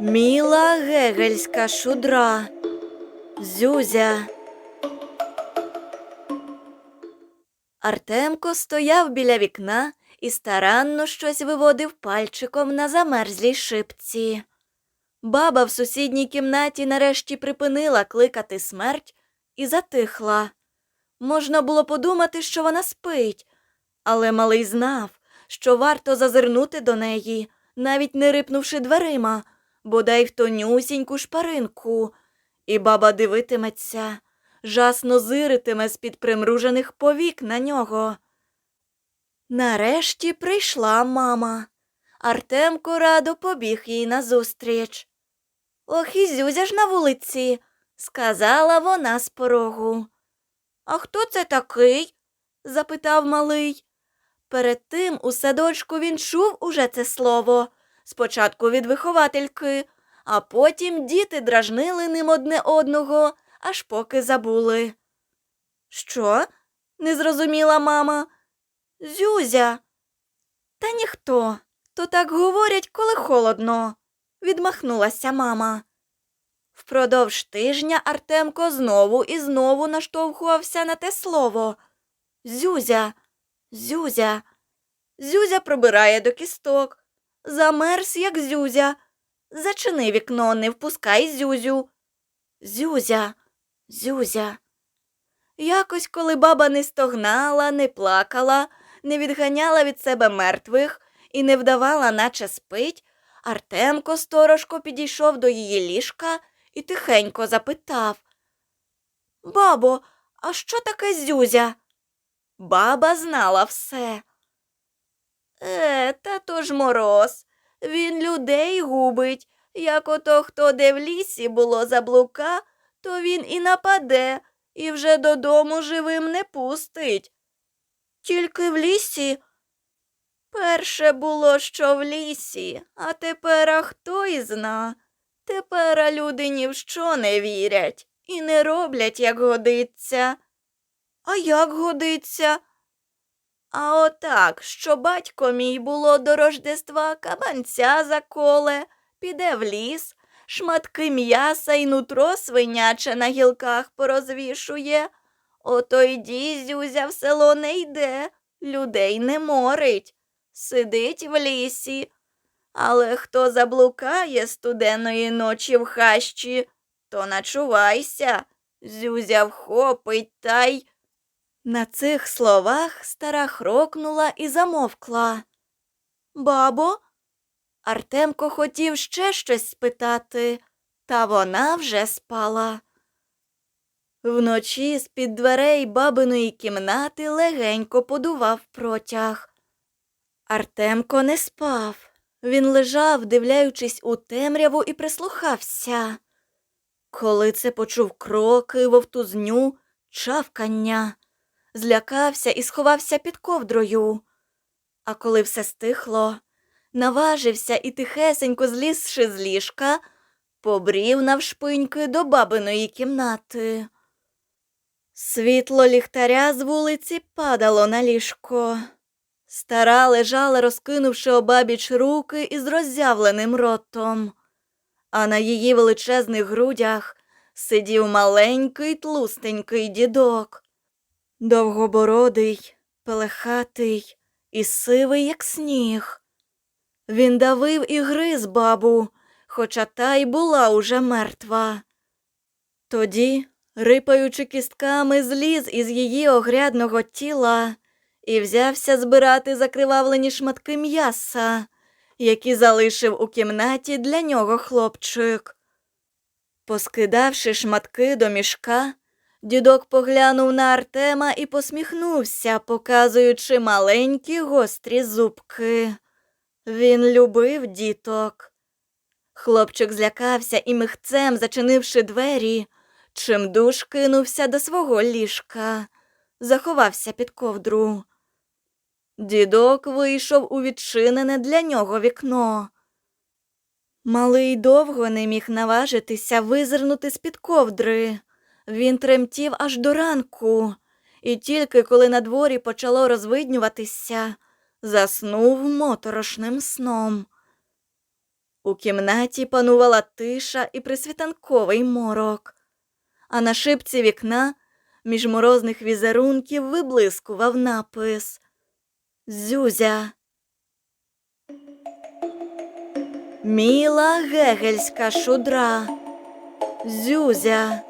Міла гегельська шудра. Зюзя. Артемко стояв біля вікна і старанно щось виводив пальчиком на замерзлій шипці. Баба в сусідній кімнаті нарешті припинила кликати смерть і затихла. Можна було подумати, що вона спить, але малий знав, що варто зазирнути до неї, навіть не рипнувши дверима, бодай в тонюсіньку шпаринку, і баба дивитиметься, жасно зиритиме з-під примружених повік на нього. Нарешті прийшла мама. Артемко радо побіг їй назустріч. Ох, і зюзя ж на вулиці, сказала вона з порогу. А хто це такий? запитав малий. Перед тим у садочку він чув уже це слово, спочатку від виховательки, а потім діти дражнили ним одне одного, аж поки забули. Що? не зрозуміла мама. Зюзя. Та ніхто. То так говорять, коли холодно, відмахнулася мама. Впродовж тижня Артемко знову і знову наштовхувався на те слово. Зюзя, зюзя. Зюзя пробирає до кісток. Замерз, як зюзя. Зачини вікно, не впускай зюзю. Зюзя, зюзя. Якось, коли баба не стогнала, не плакала, не відганяла від себе мертвих і не вдавала, наче спить, Артемко сторожко підійшов до її ліжка і тихенько запитав Бабо, а що таке зюзя? Баба знала все. Е, та то ж мороз. Він людей губить. Як ото хто де в лісі було заблука, то він і нападе, і вже додому живим не пустить. Тільки в лісі. Перше було, що в лісі, а тепер хто і зна. Тепер люди ні в що не вірять і не роблять, як годиться. А як годиться? А отак, що батько мій було до Рождества кабанця заколе, піде в ліс, шматки м'яса й нутро свиняче на гілках порозвішує. Ото й дізюзя в село не йде, людей не морить, сидить в лісі. Але хто заблукає студеної ночі в хащі, то начувайся, зюзя вхопить та й. На цих словах стара хрокнула і замовкла. Бабо, Артемко хотів ще щось спитати, та вона вже спала. Вночі з-під дверей бабиної кімнати легенько подував протяг. Артемко не спав. Він лежав, дивляючись у темряву, і прислухався. Коли це почув кроки, вовтузню, чавкання, злякався і сховався під ковдрою. А коли все стихло, наважився і тихесенько злізши з ліжка, побрів навшпиньки до бабиної кімнати. Світло ліхтаря з вулиці падало на ліжко. Стара лежала, розкинувши обабіч руки із роззявленим ротом, а на її величезних грудях сидів маленький тлустенький дідок, довгобородий, пелехатий і сивий, як сніг. Він давив і гриз бабу, хоча та й була уже мертва. Тоді, рипаючи кістками, зліз із її огрядного тіла і взявся збирати закривавлені шматки м'яса, які залишив у кімнаті для нього хлопчик. Поскидавши шматки до мішка, дідок поглянув на Артема і посміхнувся, показуючи маленькі гострі зубки. Він любив діток. Хлопчик злякався і михцем, зачинивши двері, чимдуж кинувся до свого ліжка, заховався під ковдру. Дідок вийшов у відчинене для нього вікно. Малий довго не міг наважитися визирнути з-під ковдри. Він тремтів аж до ранку, і тільки коли на дворі почало розвиднюватися, заснув моторошним сном. У кімнаті панувала тиша і присвітанковий морок, а на шибці вікна між морозних візерунків виблискував напис Зюзя. Міла гегельська шудра. Зюзя.